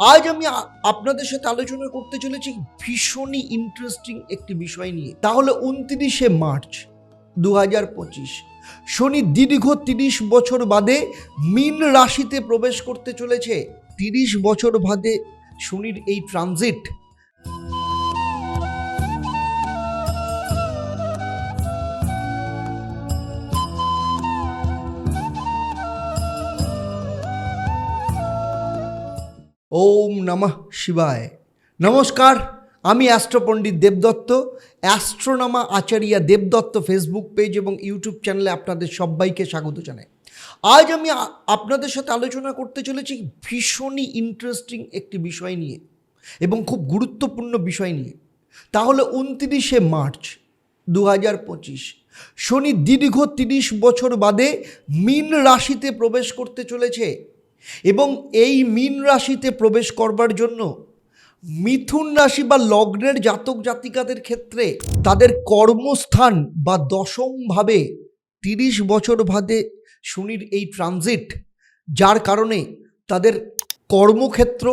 আজ আমি আপনাদের সাথে আলোচনা করতে চলেছি ভীষণই ইন্টারেস্টিং একটি বিষয় নিয়ে। তাহলে উনত্রিশে মার্চ দু হাজার পঁচিশ, শনি দীর্ঘ তিরিশ বছর বাদে মীন রাশিতে প্রবেশ করতে চলেছে। তিরিশ বছর বাদে শনির এই ট্রানজিট ওম নমঃ শিবায়। নমস্কার, আমি অ্যাস্ট্রোপণ্ডিত দেবদত্ত। অ্যাস্ট্রোনামা আচারিয়া দেবদত্ত ফেসবুক পেজ এবং ইউটিউব চ্যানেলে আপনাদের সবাইকে স্বাগত জানাই। আজ আমি আপনাদের সাথে আলোচনা করতে চলেছি ভীষণই ইন্টারেস্টিং একটি বিষয় নিয়ে এবং খুব গুরুত্বপূর্ণ বিষয় নিয়ে। তাহলে উনত্রিশে মার্চ দু হাজার পঁচিশ, শনি দীর্ঘ তিরিশ বছর বাদে মীন রাশিতে প্রবেশ করতে চলেছে। এবং এই মীন রাশিতে প্রবেশ করবার জন্য মিথুন রাশি বা লগ্নের জাতক জাতিকাদের ক্ষেত্রে তাদের কর্মস্থান বা দশমভাবে তিরিশ বছর বাদে শনির এই ট্রানজিট, যার কারণে তাদের কর্মক্ষেত্র,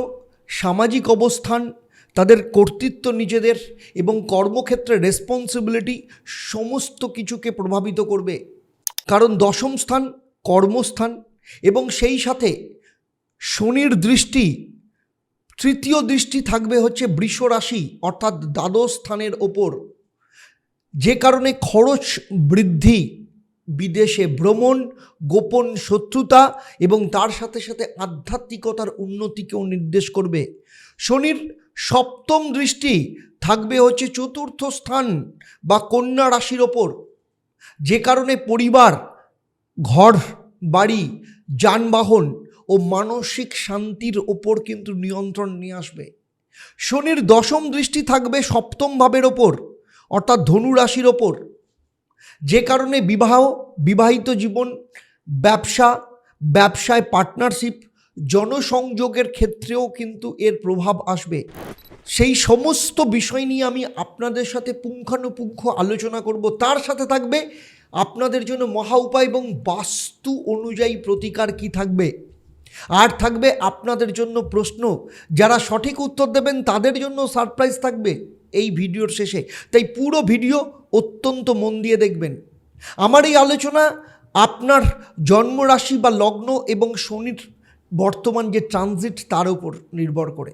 সামাজিক অবস্থান, তাদের কর্তৃত্ব নিজেদের এবং কর্মক্ষেত্রে রেসপন্সিবিলিটি সমস্ত কিছুকে প্রভাবিত করবে। কারণ দশম স্থান কর্মস্থান এবং সেই সাথে শনির দৃষ্টি, তৃতীয় দৃষ্টি থাকবে হচ্ছে বৃষ রাশি, অর্থাৎ দ্বাদশ স্থানের ওপর। যে কারণে খরচ বৃদ্ধি, বিদেশে ভ্রমণ, গোপন শত্রুতা এবং তার সাথে সাথে আধ্যাত্মিকতার উন্নতিকেও নির্দেশ করবে। শনির সপ্তম দৃষ্টি থাকবে হচ্ছে চতুর্থ স্থান বা কন্যা রাশির ওপর। যে কারণে পরিবার, ঘর, বাড়ি, যানবাহন ও মানসিক শান্তির ওপর কিন্তু নিয়ন্ত্রণ নিয়ে আসবে। শনির দশম দৃষ্টি থাকবে সপ্তম ভাবের ওপর, অর্থাৎ ধনু রাশির ওপর। যে কারণে বিবাহ, বিবাহিত জীবন, ব্যবসা, ব্যবসায় পার্টনারশিপ জনসংযোগের ক্ষেত্রেও কিন্তু এর প্রভাব আসবে। সেই সমস্ত বিষয় নিয়ে আমি আপনাদের সাথে পুঙ্খানুপুঙ্খ আলোচনা করব। তার সাথে থাকবে আপনাদের জন্য মহা উপায় এবং বাস্তু অনুযায়ী প্রতিকার কি থাকবে? আর থাকবে আপনাদের জন্য প্রশ্ন। যারা সঠিক উত্তর দেবেন, তাদের জন্য সারপ্রাইজ থাকবে এই ভিডিওর শেষে। তাই পুরো ভিডিও অত্যন্ত মন দিয়ে দেখবেন। আমার এই আলোচনা আপনার জন্মরাশি বা লগ্ন এবং শনির বর্তমান যে ট্রানজিট তার উপর নির্ভর করে।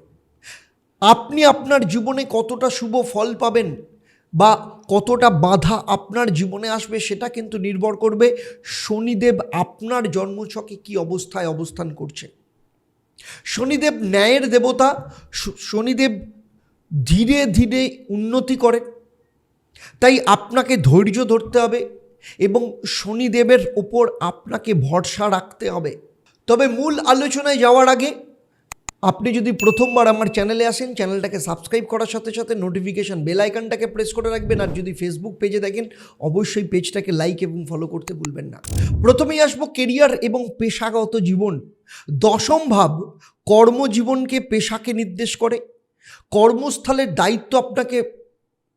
আপনি আপনার জীবনে কতটা শুভ ফল পাবেন বা কতটা বাধা আপনার জীবনে আসবে সেটা কিন্তু নির্ভর করবে শনিদেব আপনার জন্মছকে কি অবস্থায় অবস্থান করছে। শনিদেব ন্যায়ের দেবতা শনিদেব ধীরে ধীরে উন্নতি করে। তাই আপনাকে ধৈর্য ধরতে হবে এবং শনিদেবের ওপর আপনাকে ভরসা রাখতে হবে। তবে মূল আলোচনায় যাওয়ার আগে আপনি যদি প্রথমবার আমার চ্যানেলে আসেন, চ্যানেলটাকে সাবস্ক্রাইব করার সাথে সাথে নোটিফিকেশান বেল আইকনটাকে প্রেস করে রাখবেন। আর যদি ফেসবুক পেজে দেখেন, অবশ্যই পেজটাকে লাইক এবং ফলো করতে ভুলবেন না। প্রথমেই আসব কেরিয়ার এবং পেশাগত জীবন। দশম ভাব, কর্মজীবনকে পেশাকে নির্দেশ করে। কর্মস্থলের দায়িত্ব আপনাকে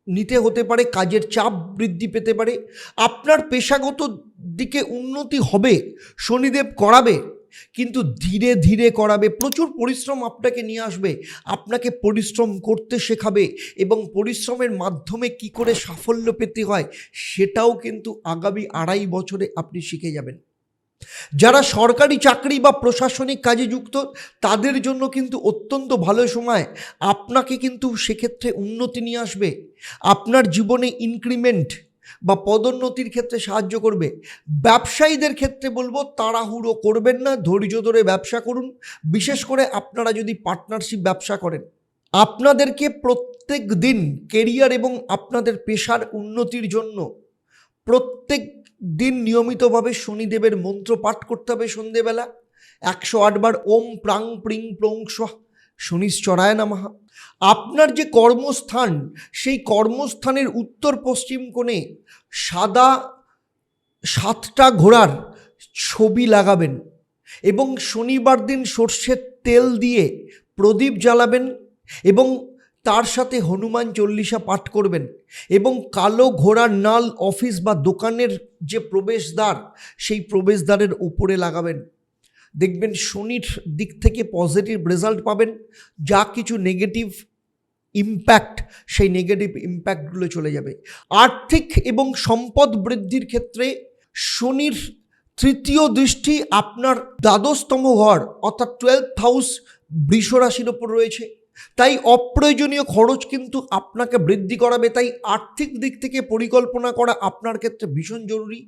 নিতে হতে পারে, কাজের চাপ বৃদ্ধি পেতে পারে। আপনার পেশাগত দিকে উন্নতি হবে, শনিদেব করাবে। কিন্তু ধীরে ধীরে করাবে, প্রচুর পরিশ্রম আপনাকে নিয়ে আসবে। আপনাকে পরিশ্রম করতে শেখাবে এবং পরিশ্রমের মাধ্যমে কি করে সাফল্য পেতে হয় সেটাও কিন্তু আগামী আড়াই বছরে আপনি শিখে যাবেন। যারা সরকারি চাকরি বা প্রশাসনিক কাজে যুক্ত, তাদের জন্য কিন্তু অত্যন্ত ভালো সময়। আপনাকে কিন্তু সেক্ষেত্রে উন্নতি নিয়ে আসবে। আপনার জীবনে ইনক্রিমেন্ট বা পদোন্নতির ক্ষেত্রে সাহায্য করবে। ব্যবসায়ীদের ক্ষেত্রে বলব, তাড়াহুড়ো করবেন না, ধৈর্য ধরে ব্যবসা করুন। বিশেষ করে আপনারা যদি পার্টনারশিপ ব্যবসা করেন, আপনাদেরকে প্রত্যেক দিন কেরিয়ার এবং আপনাদের পেশার উন্নতির জন্য প্রত্যেক দিন নিয়মিতভাবে শনিদেবের মন্ত্র পাঠ করতে হবে সন্ধেবেলা। একশো আটবার ওম প্রাং প্রিং প্রং স্বাহ শনিশ্চরায় নামাহা আপনার যে কর্মস্থান, সেই কর্মস্থানের উত্তর পশ্চিম কোণে সাদা সাতটা ঘোড়ার ছবি লাগাবেন এবং শনিবার দিন সর্ষের তেল দিয়ে প্রদীপ জ্বালাবেন এবং তার সাথে হনুমান চল্লিশা পাঠ করবেন এবং কালো ঘোড়ার নাল, অফিস বা দোকানের যে প্রবেশদ্বার, সেই প্রবেশদ্বারের উপরে লাগাবেন। দেখবেন শনির দিক থেকে পজিটিভ রেজাল্ট পাবেন। যা কিছু নেগেটিভ ইম্প্যাক্ট সেই নেগেটিভ ইম্প্যাক্টগুলো চলে যাবে। আর্থিক এবং সম্পদ বৃদ্ধির ক্ষেত্রে শনির তৃতীয় দৃষ্টি আপনার দ্বাদশতম ঘর, অর্থাৎ টুয়েলভ হাউস বৃষ রাশির ওপর রয়েছে। তাই অপ্রয়োজনীয় খরচ কিন্তু আপনাকে বৃদ্ধি করাবে। তাই আর্থিক দিক থেকে পরিকল্পনা করা আপনার ক্ষেত্রে ভীষণ জরুরি।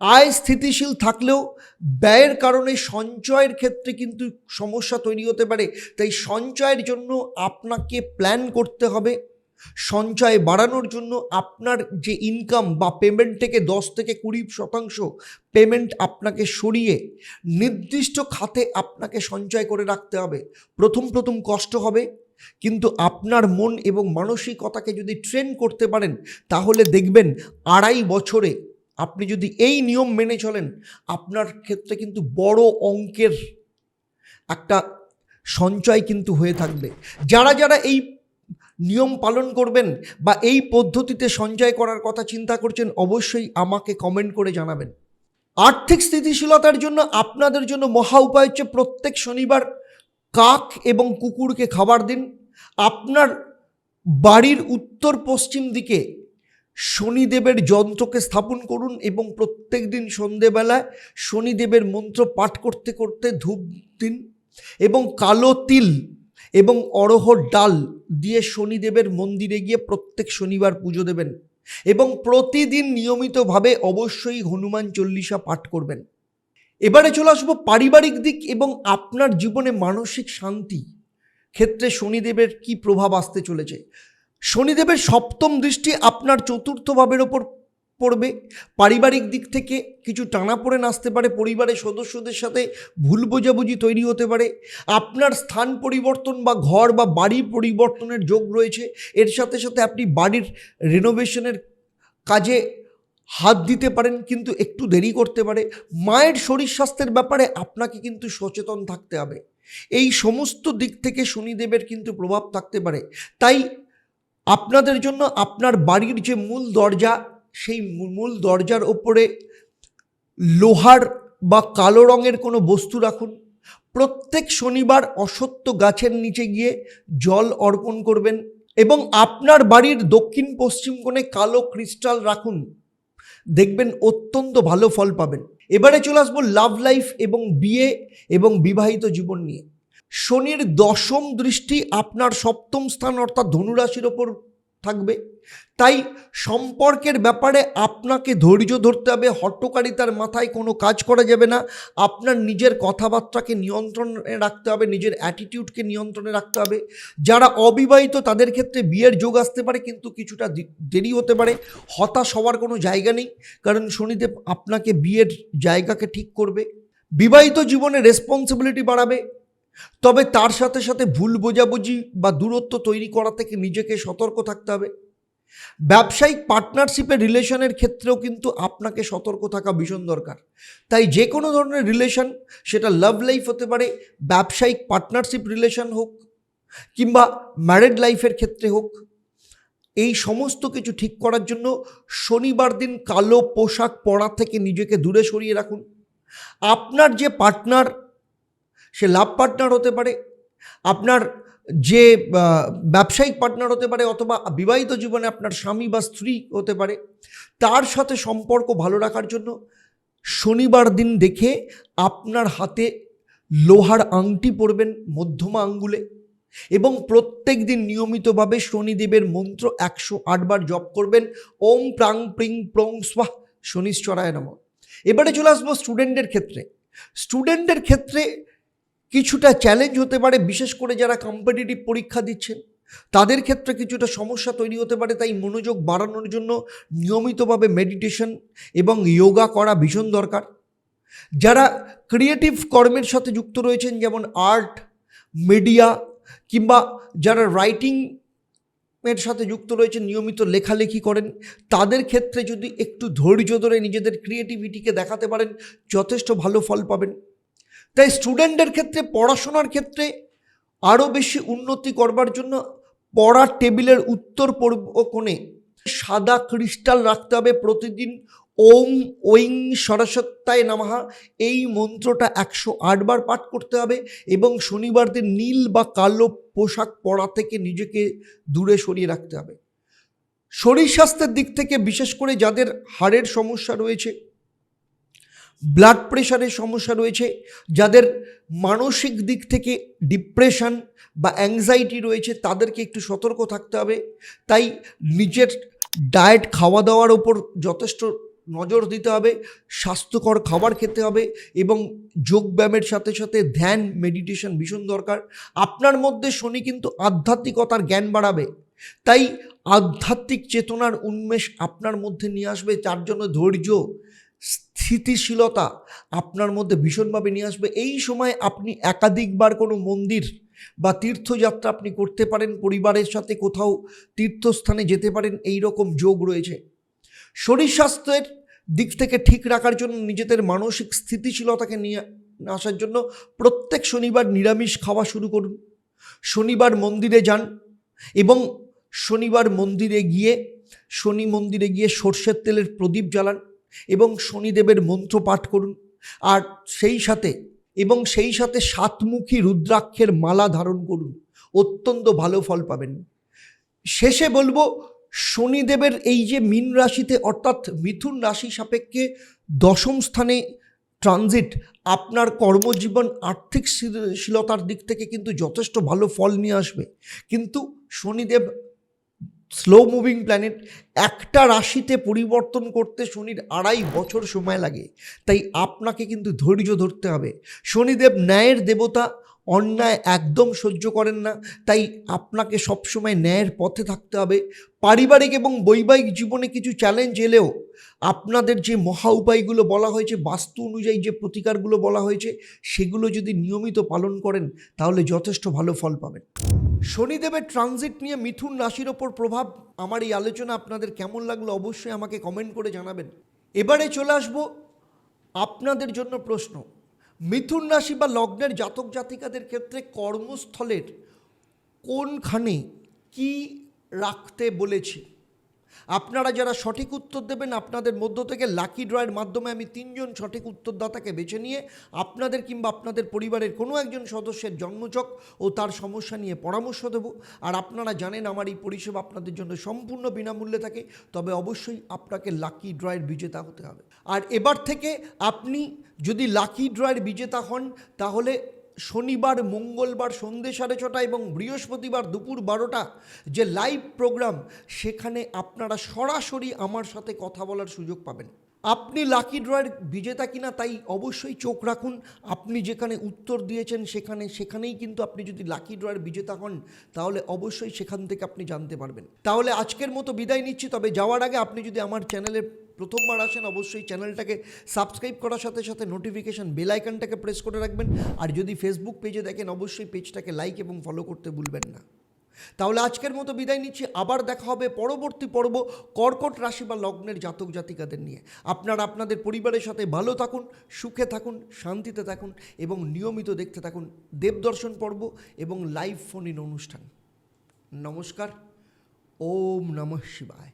আয় স্থিতিশীল থাকলেও ব্যয়ের কারণে সঞ্চয়ের ক্ষেত্রে কিন্তু সমস্যা তৈরি হতে পারে। তাই সঞ্চয়ের জন্য আপনাকে প্ল্যান করতে হবে। সঞ্চয় বাড়ানোর জন্য আপনার যে ইনকাম বা পেমেন্ট থেকে দশ থেকে কুড়ি শতাংশ পেমেন্ট আপনাকে সরিয়ে নির্দিষ্ট খাতে আপনাকে সঞ্চয় করে রাখতে হবে। প্রথম প্রথম কষ্ট হবে। কিন্তু আপনার মন এবং মানসিকতাকে যদি ট্রেন করতে পারেন, তাহলে দেখবেন আড়াই বছরে আপনি যদি এই নিয়ম মেনে চলেন, আপনার ক্ষেত্রে কিন্তু বড় অঙ্কের একটা সঞ্চয় কিন্তু হয়ে থাকবে। যারা যারা এই নিয়ম পালন করবেন বা এই পদ্ধতিতে সঞ্চয় করার কথা চিন্তা করছেন, অবশ্যই আমাকে কমেন্ট করে জানাবেন। আর্থিক স্থিতিশীলতার জন্য আপনাদের জন্য মহা উপায় হচ্ছে প্রত্যেক শনিবার কাক এবং কুকুরকে খাবার দিন। আপনার বাড়ির উত্তর পশ্চিম দিকে শনিদেবের যন্ত্রকে স্থাপন করুন এবং প্রত্যেক দিন সন্ধেবেলায় শনিদেবের মন্ত্র পাঠ করতে করতে ধূপ দিন এবং কালো তিল এবং অরহর ডাল দিয়ে শনিদেবের মন্দিরে গিয়ে প্রত্যেক শনিবার পুজো দেবেন এবং প্রতিদিন নিয়মিতভাবে অবশ্যই হনুমান চল্লিশা পাঠ করবেন। এবারে চলে আসব পারিবারিক দিক এবং আপনার জীবনে মানসিক শান্তি। ক্ষেত্রে শনিদেবের কি প্রভাব আসতে চলেছে? শনিদেবের সপ্তম দৃষ্টি আপনার চতুর্থ ভাবের ওপর পড়বে। পারিবারিক দিক থেকে কিছু টানাপোড়েন নাচতে পারে, পরিবারের সদস্যদের সাথে ভুল বোঝাবুঝি তৈরি হতে পারে। আপনার স্থান পরিবর্তন বা ঘর বা বাড়ি পরিবর্তনের যোগ রয়েছে। এর সাথে সাথে আপনি বাড়ির রেনোভেশনের কাজে হাত দিতে পারেন, কিন্তু একটু দেরি করতে পারে। মায়ের শরীর স্বাস্থ্যের ব্যাপারে আপনাকে কিন্তু সচেতন থাকতে হবে। এই সমস্ত দিক থেকে শনিদেবের কিন্তু প্রভাব থাকতে পারে। তাই আপনাদের জন্য আপনার বাড়ির যে মূল দরজা, সেই মূল দরজার ওপরে লোহার বা কালো রঙের কোনো বস্তু রাখুন। প্রত্যেক শনিবার অসত্য গাছের নিচে গিয়ে জল অর্পণ করবেন এবং আপনার বাড়ির দক্ষিণ পশ্চিম কোণে কালো ক্রিস্টাল রাখুন। দেখবেন অত্যন্ত ভালো ফল পাবেন। এবারে চলে আসব লাভ লাইফ এবং বিয়ে এবং বিবাহিত জীবন নিয়ে। শনির দশম দৃষ্টি আপনার সপ্তম স্থান, অর্থাৎ ধনুরাশির ওপর থাকবে। তাই সম্পর্কের ব্যাপারে আপনাকে ধৈর্য ধরতে হবে হট্টকারিতার মাথায় কোনো কাজ করা যাবে না। আপনার নিজের কথাবার্তাকে নিয়ন্ত্রণে রাখতে হবে, নিজের অ্যাটিটিউডকে নিয়ন্ত্রণে রাখতে হবে। যারা অবিবাহিত, তাদের ক্ষেত্রে বিয়ের যোগ আসতে পারে, কিন্তু কিছুটা দেরি হতে পারে। হতাশ হওয়ার কোনো জায়গা নেই, কারণ শনিদেব আপনাকে বিয়ের জায়গাকে ঠিক করবে। বিবাহিত জীবনে রেসপন্সিবিলিটি বাড়াবে তবে তার সাথে সাথে ভুল বোঝাবুঝি বা দূরত্ব তৈরি করা থেকে নিজেকে সতর্ক থাকতে হবে। ব্যবসায়িক পার্টনারশিপের রিলেশনের ক্ষেত্রেও কিন্তু আপনাকে সতর্ক থাকা ভীষণ দরকার। তাই যে কোনো ধরনের রিলেশন সেটা লাভ লাইফ হতে পারে, ব্যবসায়িক পার্টনারশিপ রিলেশন হোক, কিংবা ম্যারেড লাইফের ক্ষেত্রে হোক। এই সমস্ত কিছু ঠিক করার জন্য শনিবার দিন কালো পোশাক পরা থেকে নিজেকে দূরে সরিয়ে রাখুন। আপনার যে পার্টনার সে লাভ পার্টনার হতে পারে, আপনার যে ব্যবসায়িক পার্টনার হতে পারে অথবা বিবাহিত জীবনে আপনার স্বামী বা স্ত্রী হতে পারে, তার সাথে সম্পর্ক ভালো রাখার জন্য শনিবার দিন দেখে আপনার হাতে লোহার আংটি পরবেন মধ্যমা আঙ্গুলে এবং প্রত্যেক দিন নিয়মিতভাবে শনিদেবের মন্ত্র একশো আটবার জপ করবেন, ওম প্রাং প্রিং প্রং স্বাহ শনিশ্চরায় নম। এবারে চলে আসব স্টুডেন্টের ক্ষেত্রে। স্টুডেন্টের ক্ষেত্রে কিছুটা চ্যালেঞ্জ হতে পারে, বিশেষ করে যারা কম্পিটিটিভ পরীক্ষা দিচ্ছেন তাদের ক্ষেত্রে কিছুটা সমস্যা তৈরি হতে পারে, তাই মনোযোগ বাড়ানোর জন্য নিয়মিতভাবে মেডিটেশন এবং যোগা করা ভীষণ দরকার। যারা ক্রিয়েটিভ কর্মের সাথে যুক্ত রয়েছেন, যেমন আর্ট মিডিয়া কিংবা যারা রাইটিং এর সাথে যুক্ত রয়েছেন, নিয়মিত লেখালেখি করেন, তাদের ক্ষেত্রে যদি একটু ধৈর্য ধরে নিজেদের ক্রিয়েটিভিটিকে দেখাতে পারেন, যথেষ্ট ভালো ফল পাবেন। তাই স্টুডেন্টের ক্ষেত্রে, পড়াশোনার ক্ষেত্রে আরও বেশি উন্নতি করবার জন্য পড়ার টেবিলের উত্তর পূর্ব কোণে সাদা ক্রিস্টাল রাখতে হবে। প্রতিদিন ওম ঐং সরস্বত্যায় নামাহা এই মন্ত্রটা একশো আটবার পাঠ করতে হবে এবং শনিবার দিন নীল বা কালো পোশাক পরা থেকে নিজেকে দূরে সরিয়ে রাখতে হবে। শরীর স্বাস্থ্যের দিক থেকে বিশেষ করে যাদের হাড়ের সমস্যা রয়েছে ব্লাড প্রেশারের সমস্যা রয়েছে, যাদের মানসিক দিক থেকে ডিপ্রেশন বা অ্যাংজাইটি রয়েছে, তাদেরকে একটু সতর্ক থাকতে হবে। তাই নিজের ডায়েট খাওয়া দাওয়ার ওপর যথেষ্ট নজর দিতে হবে, স্বাস্থ্যকর খাবার খেতে হবে এবং যোগব্যায়ামের সাথে সাথে ধ্যান মেডিটেশন ভীষণ দরকার। আপনার মধ্যে শনি কিন্তু আধ্যাত্মিকতার জ্ঞান বাড়াবে। তাই আধ্যাত্মিক চেতনার উন্মেষ আপনার মধ্যে নিয়ে আসবে তার জন্য ধৈর্য স্থিতিশীলতা আপনার মধ্যে ভীষণভাবে নিয়ে আসবে। এই সময় আপনি একাধিকবার কোনো মন্দির বা তীর্থযাত্রা আপনি করতে পারেন, পরিবারের সাথে কোথাও তীর্থস্থানে যেতে পারেন, এই রকম যোগ রয়েছে। শরীর স্বাস্থ্যের দিক থেকে ঠিক রাখার জন্য নিজেদের মানসিক স্থিতিশীলতাকে নিয়ে আসার জন্য প্রত্যেক শনিবার নিরামিষ খাওয়া শুরু করুন। শনিবার মন্দিরে যান এবং শনিবার মন্দিরে গিয়ে, শনি মন্দিরে গিয়ে সর্ষের তেলের প্রদীপ জ্বালান। এবং শনিদেবের মন্ত্র পাঠ করুন। আর সেই সাথে, এবং সেই সাথে সাতমুখী রুদ্রাক্ষের মালা ধারণ করুন। অত্যন্ত ভালো ফল পাবেন। শেষে বলব, শনিদেবের এই যে মীন রাশিতে, অর্থাৎ মিথুন রাশি সাপেক্ষে দশম স্থানে ট্রানজিট আপনার কর্মজীবন, আর্থিক শীলতার দিক থেকে কিন্তু যথেষ্ট ভালো ফল নিয়ে আসবে। কিন্তু শনিদেব স্লো মুভিং প্ল্যানেট একটা রাশিতে পরিবর্তন করতে শনির আড়াই বছর সময় লাগে। তাই আপনাকে কিন্তু ধৈর্য ধরতে হবে। শনিদেব ন্যায়ের দেবতা অন্যায় একদম সহ্য করেন না। তাই আপনাকে সবসময় ন্যায়ের পথে থাকতে হবে। পারিবারিক এবং বৈবাহিক জীবনে কিছু চ্যালেঞ্জ এলেও আপনাদের যে মহা উপায়গুলো বলা হয়েছে, বাস্তু অনুযায়ী যে প্রতিকারগুলো বলা হয়েছে, সেগুলো যদি নিয়মিত পালন করেন, তাহলে যথেষ্ট ভালো ফল পাবেন। শনিদেবের ট্রানজিট নিয়ে মিথুন রাশির ওপর প্রভাব আমার এই আলোচনা আপনাদের কেমন লাগল অবশ্যই আমাকে কমেন্ট করে জানাবেন। এবারে চলে আসব আপনাদের জন্য প্রশ্ন। মিথুন রাশি বা লগ্নের জাতক জাতিকাদের ক্ষেত্রে কর্মস্থলের কোনখানে কি রাখতে বলেছি? আপনারা যারা সঠিক উত্তর দেবেন, আপনাদের মধ্য থেকে লাকি ড্রয়ের মাধ্যমে আমি তিনজন সঠিক উত্তরদাতাকে বেছে নিয়ে আপনাদের কিংবা আপনাদের পরিবারের কোনো একজন সদস্যের জন্মচক ও তার সমস্যা নিয়ে পরামর্শ দেব। আর আপনারা জানেন আমার এই পরিষেবা আপনাদের জন্য সম্পূর্ণ বিনামূল্যে থাকে, তবে অবশ্যই আপনাকে লাকি ড্রয়ের বিজেতা হতে হবে। আর এবার থেকে আপনি যদি লাকি ড্রয়ের বিজেতা হন, তাহলে শনিবার, মঙ্গলবার সন্ধ্যে সাড়ে ছটা এবং বৃহস্পতিবার দুপুর বারোটা যে লাইভ প্রোগ্রাম সেখানে আপনারা সরাসরি আমার সাথে কথা বলার সুযোগ পাবেন। আপনি লাকি ড্রয়ের বিজেতা কিনা তাই অবশ্যই চোখ রাখুন। আপনি যেখানে উত্তর দিয়েছেন সেখানে, সেখানেই কিন্তু আপনি যদি লাকি ড্রয়ের বিজেতা হন, তাহলে অবশ্যই সেখান থেকে আপনি জানতে পারবেন। তাহলে আজকের মতো বিদায় নিচ্ছি, তবে যাওয়ার আগে আপনি যদি আমার চ্যানেলে প্রথমবার আসেন, অবশ্যই চ্যানেলটাকে সাবস্ক্রাইব করার সাথে সাথে নোটিফিকেশান বেল আইকনটাকে প্রেস করে রাখবেন। আর যদি ফেসবুক পেজে দেখেন, অবশ্যই পেজটাকে লাইক এবং ফলো করতে ভুলবেন না। তাহলে আজকের মতো বিদায় নিচ্ছি। আবার দেখা হবে পরবর্তী পর্ব কর্কট রাশি বা লগ্নের জাতক জাতিকাদের নিয়ে। আপনারা আপনাদের পরিবারের সাথে ভালো থাকুন, সুখে থাকুন, শান্তিতে থাকুন এবং নিয়মিত দেখতে থাকুন দেবদর্শন পর্ব এবং লাইভ ফোন ইন অনুষ্ঠান। নমস্কার, ওম নমঃ শিবায়।